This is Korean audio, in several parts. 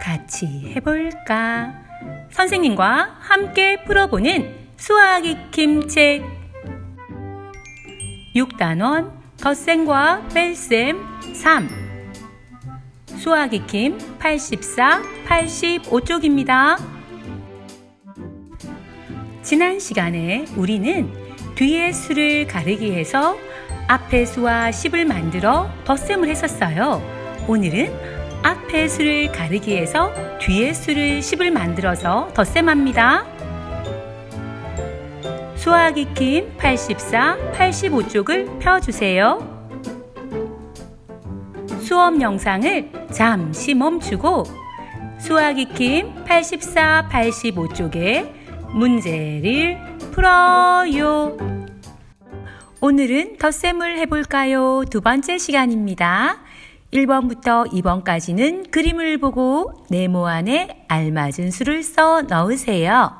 같이 해볼까? 선생님과 함께 풀어보는 수학 익힘 책 6단원 덧셈과 뺄셈 3 수학 익힘 84, 85쪽입니다. 지난 시간에 우리는 뒤의 수를 가르기 위해서 앞의 수와 10을 만들어 덧셈을 했었어요. 오늘은 앞의 수를 가르기 위해서 뒤의 수를 10을 만들어서 덧셈합니다. 수학 익힘 84, 85쪽을 펴주세요. 수업 영상을 잠시 멈추고 수학 익힘 84, 85쪽의 문제를 풀어요. 오늘은 덧셈을 해볼까요? 두 번째 시간입니다. 1번부터 2번까지는 그림을 보고 네모 안에 알맞은 수를 써 넣으세요.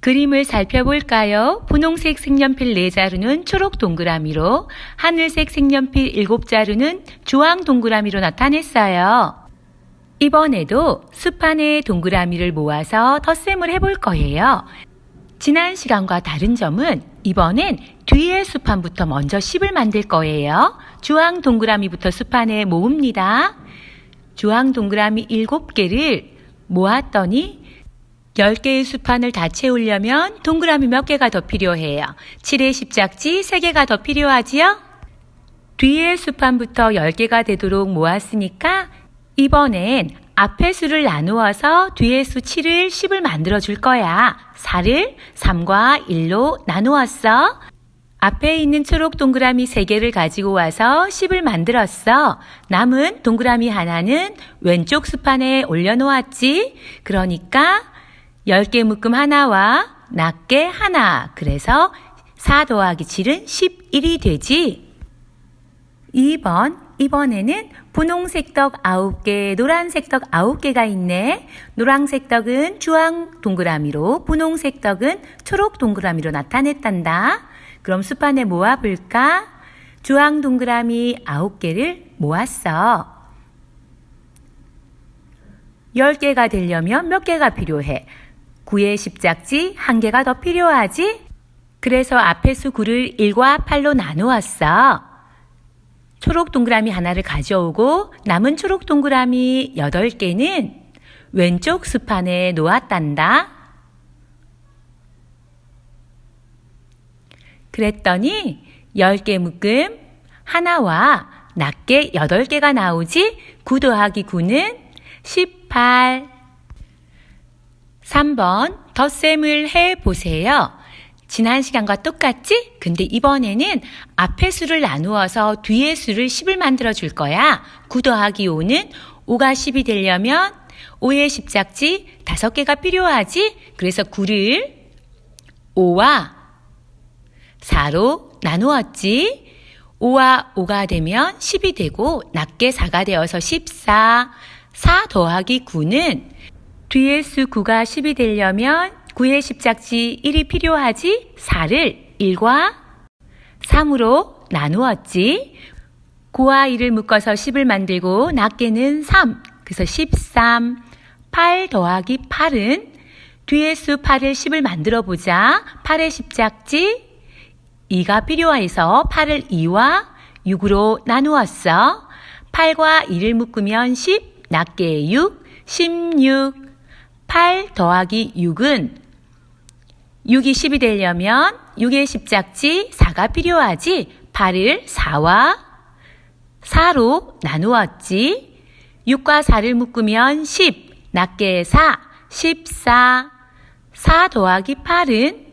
그림을 살펴볼까요? 분홍색 색연필 4자루는 초록 동그라미로, 하늘색 색연필 7자루는 주황 동그라미로 나타냈어요. 이번에도 수판에 동그라미를 모아서 덧셈을 해볼 거예요. 지난 시간과 다른 점은 이번엔 뒤에 수판부터 먼저 10을 만들 거예요. 주황 동그라미부터 수판에 모읍니다. 주황 동그라미 7개를 모았더니 10개의 수판을 다 채우려면 동그라미 몇 개가 더 필요해요? 7의 십작지 3개가 더 필요하지요? 뒤에 수판부터 10개가 되도록 모았으니까 이번엔 앞의 수를 나누어서 뒤의 수 7을 10을 만들어 줄 거야. 4를 3과 1로 나누었어. 앞에 있는 초록 동그라미 3개를 가지고 와서 10을 만들었어. 남은 동그라미 하나는 왼쪽 수판에 올려놓았지. 그러니까 10개 묶음 하나와 낱개 하나. 그래서 4 더하기 7은 11이 되지. 2번. 이번에는 분홍색 떡 9개, 노란색 떡 9개가 있네. 노란색 떡은 주황 동그라미로, 분홍색 떡은 초록 동그라미로 나타냈단다. 그럼 수판에 모아볼까? 주황 동그라미 9개를 모았어. 10개가 되려면 몇 개가 필요해? 9의 십작지 1개가 더 필요하지? 그래서 앞에 수 9를 1과 8로 나누었어. 초록 동그라미 하나를 가져오고 남은 초록 동그라미 8개는 왼쪽 수판에 놓았단다. 그랬더니 10개 묶음 하나와 낱개 8개가 나오지 9 더하기 9는 18. 3번 덧셈을 해 보세요. 지난 시간과 똑같지? 근데 이번에는 앞의 수를 나누어서 뒤의 수를 10을 만들어 줄 거야. 9 더하기 5는 5가 10이 되려면 5의 십작지 5개가 필요하지? 그래서 9를 5와 4로 나누었지? 5와 5가 되면 10이 되고 낱개 4가 되어서 14. 4 더하기 9는 뒤의 수 9가 10이 되려면 9의 십작지 1이 필요하지? 4를 1과 3으로 나누었지. 9와 1을 묶어서 10을 만들고 낱개는 3. 그래서 13. 8 더하기 8은 뒤의 수 8을 10을 만들어 보자. 8의 십작지 2가 필요해서 8을 2와 6으로 나누었어. 8과 2를 묶으면 10, 낱개 6, 16. 8 더하기 6은 6이 10이 되려면 6의 십작지 4가 필요하지. 8을 4와 4로 나누었지. 6과 4를 묶으면 10, 낱개 4, 14. 4 더하기 8은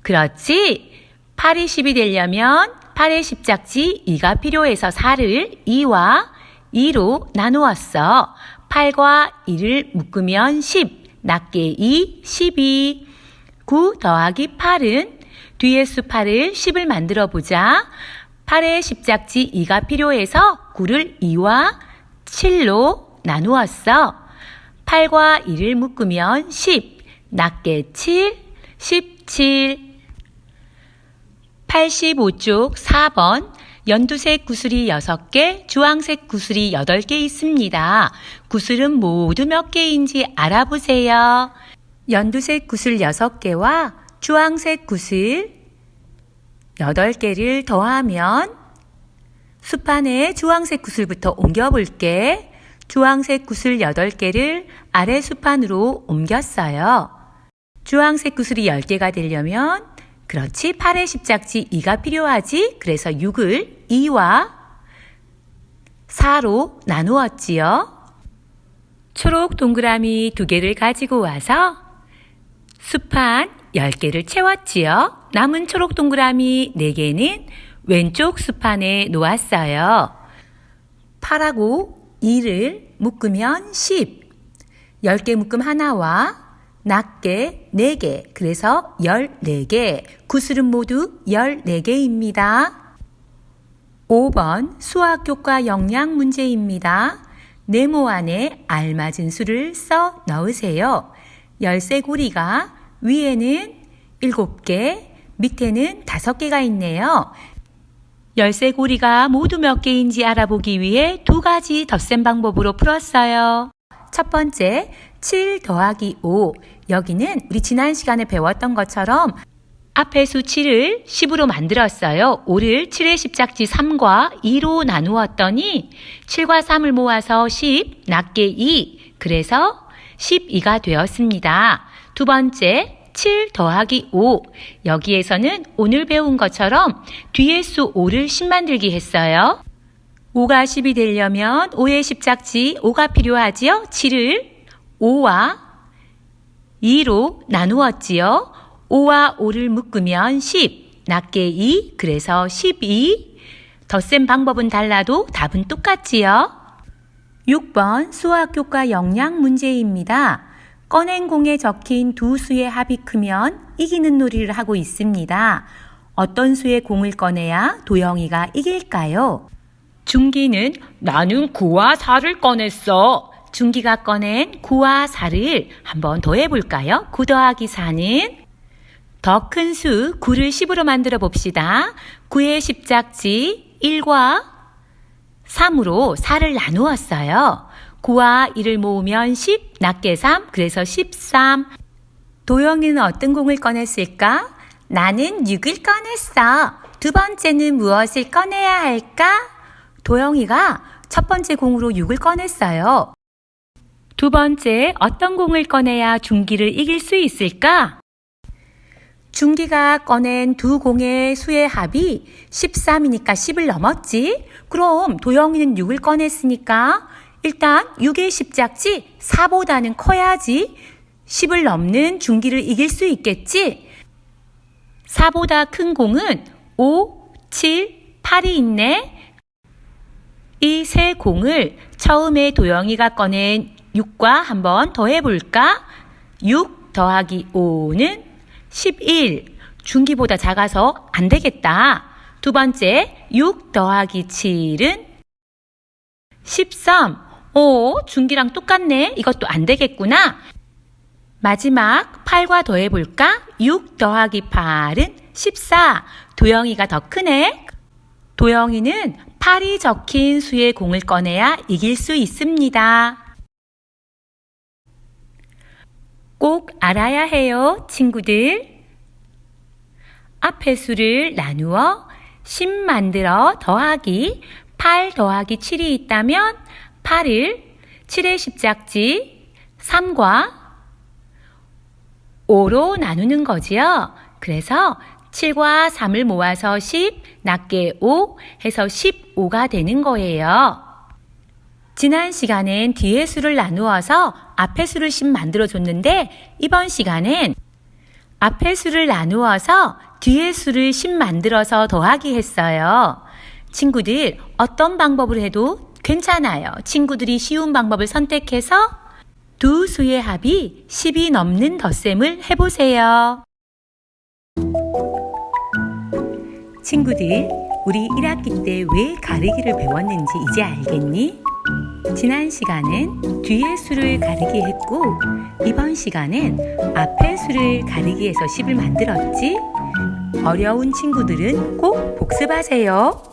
그렇지. 8이 10이 되려면 8의 십작지 2가 필요해서 4를 2와 2로 나누었어. 8과 2를 묶으면 10, 낱개 2, 12. 9 더하기 8은 뒤에 수 8을 10을 만들어 보자. 8의 십작지 2가 필요해서 9를 2와 7로 나누었어. 8과 2를 묶으면 10, 낱개 7, 17. 85쪽 4번 연두색 구슬이 6개, 주황색 구슬이 8개 있습니다. 구슬은 모두 몇 개인지 알아보세요. 연두색 구슬 6개와 주황색 구슬 8개를 더하면 수판에 주황색 구슬부터 옮겨볼게. 주황색 구슬 8개를 아래 수판으로 옮겼어요. 주황색 구슬이 10개가 되려면 그렇지 8의 십작지 2가 필요하지. 그래서 6을 2와 4로 나누었지요. 초록 동그라미 2개를 가지고 와서 수판 10개를 채웠지요. 남은 초록 동그라미 4개는 왼쪽 수판에 놓았어요. 8하고 2를 묶으면 10. 10개 묶음 하나와 낮게 4개, 그래서 14개. 구슬은 모두 14개입니다. 5번 수학 교과 영양 문제입니다. 네모 안에 알맞은 수를 써 넣으세요. 열쇠고리가 위에는 7개, 밑에는 5개가 있네요. 열쇠고리가 모두 몇 개인지 알아보기 위해 두 가지 덧셈 방법으로 풀었어요. 첫 번째, 7 더하기 5. 여기는 우리 지난 시간에 배웠던 것처럼 앞에 수 7을 10으로 만들었어요. 5를 7의 십작지 3과 2로 나누었더니 7과 3을 모아서 10, 낮게 2. 그래서 12가 되었습니다. 두 번째, 7 더하기 5. 여기에서는 오늘 배운 것처럼 뒤에 수 5를 10 만들기 했어요. 5가 10이 되려면 5의 십작지 5가 필요하지요? 7을 5와 2로 나누었지요. 5와 5를 묶으면 10, 낮게 2, 그래서 12. 덧셈 방법은 달라도 답은 똑같지요. 6번 수학교과 영양 문제입니다. 꺼낸 공에 적힌 두 수의 합이 크면 이기는 놀이를 하고 있습니다. 어떤 수의 공을 꺼내야 도영이가 이길까요? 중기는 나는 9와 4를 꺼냈어. 중기가 꺼낸 9와 4를 한번 더 해 볼까요? 9 더하기 4는 더 큰 수 9를 10으로 만들어 봅시다. 9의 십작지 1과 3으로 4를 나누었어요. 9와 1을 모으면 10, 낮게 3, 그래서 13. 도영이는 어떤 공을 꺼냈을까? 나는 6을 꺼냈어. 두 번째는 무엇을 꺼내야 할까? 도영이가 첫 번째 공으로 6을 꺼냈어요. 두 번째, 어떤 공을 꺼내야 중기를 이길 수 있을까? 중기가 꺼낸 두 공의 수의 합이 13이니까 10을 넘었지? 그럼 도영이는 6을 꺼냈으니까 일단 6의 십작지 4보다는 커야지 10을 넘는 중기를 이길 수 있겠지? 4보다 큰 공은 5, 7, 8이 있네. 이 세 공을 처음에 도영이가 꺼낸 6과 한번 더해 볼까? 6 더하기 5는 11. 중기보다 작아서 안 되겠다. 두 번째, 6 더하기 7은 13. 오, 중기랑 똑같네. 이것도 안 되겠구나. 마지막 8과 더해볼까? 6 더하기 8은 14. 도영이가 더 크네. 도영이는 8이 적힌 수의 공을 꺼내야 이길 수 있습니다. 꼭 알아야 해요, 친구들. 앞의 수를 나누어 10 만들어 더하기 8 더하기 7이 있다면 8을 7의 십작지 3과 5로 나누는 거지요. 그래서 7과 3을 모아서 10, 낮게 5 해서 15가 되는 거예요. 지난 시간엔 뒤의 수를 나누어서 앞의 수를 10 만들어 줬는데 이번 시간엔 앞의 수를 나누어서 뒤의 수를 10 만들어서 더하기 했어요. 친구들 어떤 방법을 해도 괜찮아요. 친구들이 쉬운 방법을 선택해서 두 수의 합이 10이 넘는 덧셈을 해보세요. 친구들, 우리 1학기 때 왜 가르기를 배웠는지 이제 알겠니? 지난 시간은 뒤의 수를 가르기 했고, 이번 시간은 앞의 수를 가르기 해서 10을 만들었지? 어려운 친구들은 꼭 복습하세요.